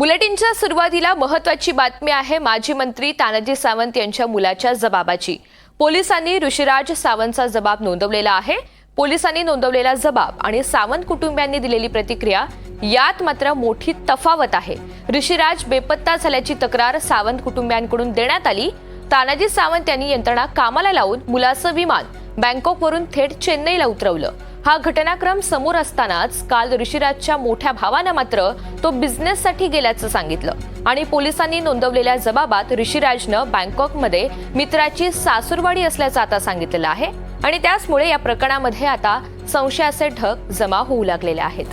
बुलेटिनच्या सुरुवातीला महत्वाची बातमी आहे माजी मंत्री तानाजी सावंत यांच्या मुलाच्या जबाबाची. पोलिसांनी ऋषिराज सावंतचा जबाब नोंदवलेला आहे. पोलिसांनी नोंदवलेला जबाब आणि सावंत कुटुंबियांनी दिलेली प्रतिक्रिया यात मात्र मोठी तफावत आहे. ऋषिराज बेपत्ता झाल्याची तक्रार सावंत कुटुंबियांकडून देण्यात आली. तानाजी सावंत यांनी यंत्रणा कामाला लावून मुलाचं विमान बँकॉकवरून थेट चेन्नईला उतरवलं. हा घटनाक्रम समोर असतानाच काल ऋषिराजच्या मोठ्या भावानं मात्र तो बिझनेससाठी गेल्याचं सांगितलं. आणि पोलिसांनी नोंदवलेल्या जबाबात ऋषिराजनं बँकॉकमध्ये मित्राची सासूरवाडी असल्याचं आता सांगितलेलं आहे. आणि त्याचमुळे या प्रकरणामध्ये आता संशयाचे ढग जमा होऊ लागलेले आहेत.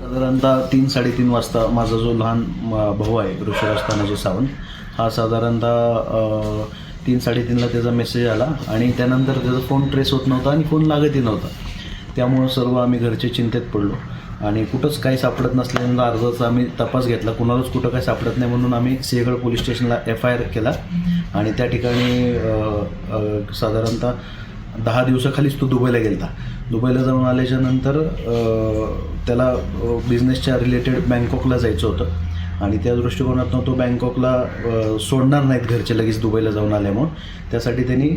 साधारणतः तीन साडेतीन वाजता माझा जो लहान भाऊ आहे ऋषिराज तानाजी सावंत हा साधारणतः तीन साडेतीनला त्याचा मेसेज आला आणि त्यानंतर त्याचा फोन ट्रेस होत नव्हता आणि फोन लागतही नव्हता. त्यामुळं सर्व आम्ही घरचे चिंतेत पडलो. आणि कुठंच काही सापडत नसल्यानं अर्जाचा आम्ही तपास घेतला. कुणालाच कुठं काही सापडत नाही म्हणून आम्ही सिंहगड पोलीस स्टेशनला एफ आय आर केला. आणि त्या ठिकाणी साधारणतः दहा दिवसाखालीच तो दुबईला गेला दुबईला जाऊन आल्याच्यानंतर त्याला बिझनेसच्या रिलेटेड बँकॉकला जायचं होतं. आणि त्या दृष्टिकोनातून तो बँकॉकला सोडणार नाहीत घरचे लगेच दुबईला जाऊन आल्यामुळं त्यासाठी त्यांनी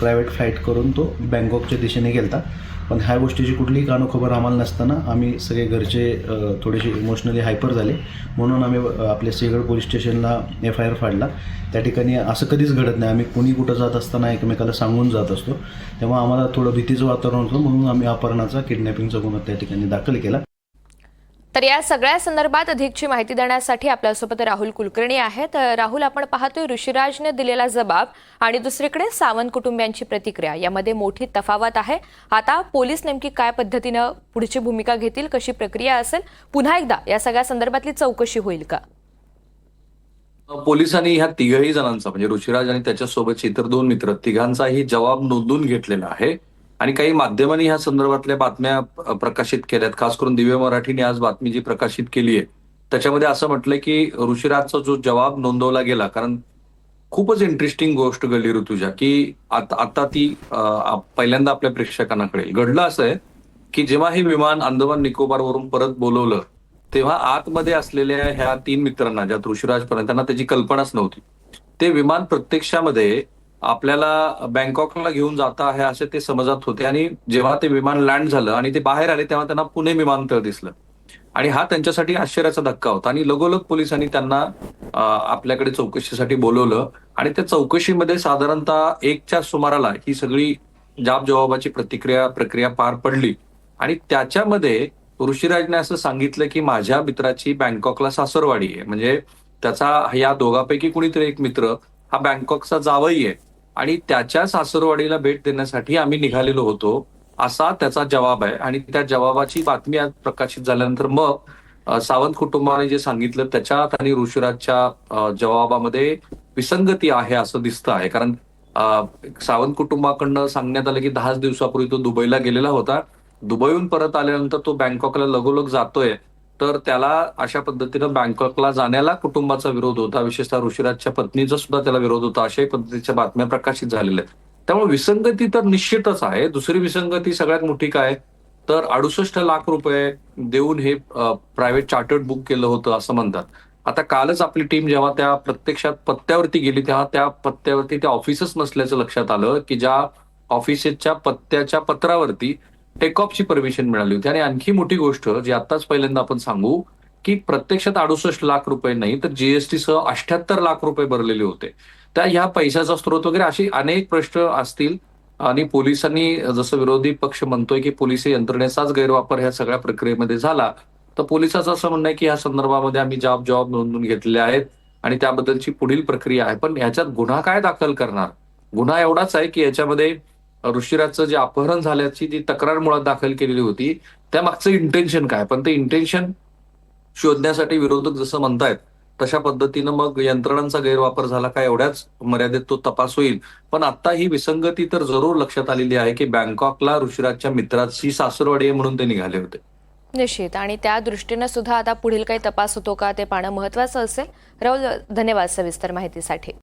प्रायव्हेट फ्लाईट करून तो बँकॉकच्या दिशेने गेलता. पण ह्या गोष्टीची कुठलीही कानोखबर आम्हाला नसताना आम्ही सगळे घरचे थोडेसे इमोशनली हायपर झाले. म्हणून आम्ही आपल्या सिंहगड पोलीस स्टेशनला एफ आय आर फाडला. त्या ठिकाणी असं कधीच घडत नाही. आम्ही कुणी कुठं जात असताना एकमेकाला सांगून जात असतो. तेव्हा आम्हाला थोडं भीतीचं वातावरण होतं. म्हणून आम्ही अपहरणाचा किडनॅपिंगचा गुन्हा त्या ठिकाणी दाखल केला. तर या सगळ्या संदर्भात अधिकची माहिती देण्यासाठी आपल्यासोबत राहुल कुलकर्णी आहेत. राहुल आपण पाहतोय ऋषिराजने दिलेला जबाब आणि दुसरीकडे सावंत कुटुंबियांची प्रतिक्रिया यामध्ये मोठी तफावत आहे. आता पोलीस नेमकी काय पद्धतीनं पुढची भूमिका घेतील कशी प्रक्रिया असेल पुन्हा एकदा या सगळ्या संदर्भातली चौकशी होईल का? पोलिसांनी ह्या तिघही जणांचा म्हणजे ऋषिराज आणि त्याच्यासोबतचे इतर दोन मित्र तिघांचाही जबाब नोंदवून घेतलेला आहे. आणि काही माध्यमांनी ह्या संदर्भातल्या बातम्या प्रकाशित केल्यात. खास करून दिव्य मराठीने आज बातमी जी प्रकाशित केली आहे त्याच्यामध्ये असं म्हटलंय की ऋषिराजचा जो जवाब नोंदवला गेला कारण खूपच इंटरेस्टिंग गोष्ट घडली ऋतुजा की आता आता ती पहिल्यांदा आपल्या प्रेक्षकांना कळेल. घडलं असं आहे की जेव्हा हे विमान अंदमान निकोबारवरून परत बोलवलं तेव्हा आतमध्ये असलेल्या ह्या तीन मित्रांना ज्यात ऋषिराजपर्यंत त्यांना त्याची कल्पनाच नव्हती. ते विमान प्रत्यक्षामध्ये आपल्याला बँकॉकला घेऊन जात आहे असे ते समजत होते. आणि जेव्हा ते विमान लँड झालं आणि ते बाहेर आले तेव्हा त्यांना पुणे विमानतळ दिसलं. आणि हा त्यांच्यासाठी आश्चर्याचा धक्का होता. आणि लगोलग पोलिसांनी त्यांना आपल्याकडे चौकशीसाठी बोलवलं. आणि त्या चौकशीमध्ये साधारणतः एकच्या सुमाराला ही सगळी जाब जबाबाची प्रतिक्रिया प्रक्रिया पार पडली. आणि त्याच्यामध्ये ऋषिराजने असं सांगितलं की माझ्या मित्राची बँकॉकला सासरवाडी आहे. म्हणजे त्याचा या दोघांपैकी कुणीतरी एक मित्र हा बँकॉकचा जावई आहे. आणि त्याच्या सासरवाडीला भेट देण्यासाठी आम्ही निघालेलो होतो. असा त्याचा जवाब आहे. आणि त्या जवाबाची बातमी आज प्रकाशित झाल्यानंतर मग सावंत कुटुंबाने जे सांगितलं त्याच्यात आणि ऋषिराजच्या जवाबामध्ये विसंगती आहे असं दिसतं आहे. कारण सावंत कुटुंबाकडनं सांगण्यात आलं की दहाच दिवसापूर्वी तो दुबईला गेलेला होता. दुबईहून परत आल्यानंतर तो बँकॉकला लगोलग जातोय. तर त्याला अशा पद्धतीनं बँकॉकला जाण्याला कुटुंबाचा विरोध होता. विशेषतः ऋषिराजच्या पत्नीचा सुद्धा त्याला विरोध होता. अशाही पद्धतीच्या बातम्या प्रकाशित झालेल्या आहेत. त्यामुळे विसंगती तर निश्चितच आहे. दुसरी विसंगती सगळ्यात मोठी काय? तर अडुसष्ट लाख रुपये देऊन हे प्रायव्हेट चार्टर्ड बुक केलं होतं असं म्हणतात. आता कालच आपली टीम जेव्हा त्या प्रत्यक्षात पत्त्यावरती गेली तेव्हा त्या पत्त्यावरती त्या ऑफिसच नसल्याचं लक्षात आलं की ज्या ऑफिसच्या पत्त्याच्या पत्रावरती टेकऑफची परमिशन मिळाली होती. आणि आणखी मोठी गोष्ट जी आताच पहिल्यांदा आपण सांगू की प्रत्यक्षात अडुसष्ट लाख रुपये नाही तर जीएसटी सह अठ्याहत्तर लाख रुपये भरलेले होते. त्या ह्या पैशाचा स्रोत वगैरे अशी अनेक प्रश्न असतील. आणि पोलिसांनी जसं विरोधी पक्ष म्हणतोय की पोलीस यंत्रणेचाच गैरवापर ह्या सगळ्या प्रक्रियेमध्ये झाला तर पोलिसाचं असं म्हणणं आहे की या संदर्भामध्ये आम्ही जाब जॉब नोंदवून घेतलेले आहेत आणि त्याबद्दलची पुढील प्रक्रिया आहे. पण ह्याच्यात गुन्हा काय दाखल करणार? गुन्हा एवढाच आहे की याच्यामध्ये ऋषिराजचं जे अपहरण झाल्याची जी तक्रार मुळात दाखल केलेली होती त्या मागचं इंटेन्शन काय? पण ते इंटेन्शन शोधण्यासाठी विरोधक जसं म्हणतायत तशा पद्धतीनं मग यंत्रणांचा गैरवापर झाला का एवढ्याच मर्यादेत तो तपास होईल. पण आता ही विसंगती तर जरूर लक्षात आलेली आहे की बँकॉकला ऋषिराजच्या मित्राची सासरवाडी म्हणून ते निघाले होते. निश्चित. आणि त्या दृष्टीनं सुद्धा आता पुढील काही तपास होतो का ते पाहणं महत्वाचं असेल. राहुल धन्यवाद सविस्तर माहितीसाठी.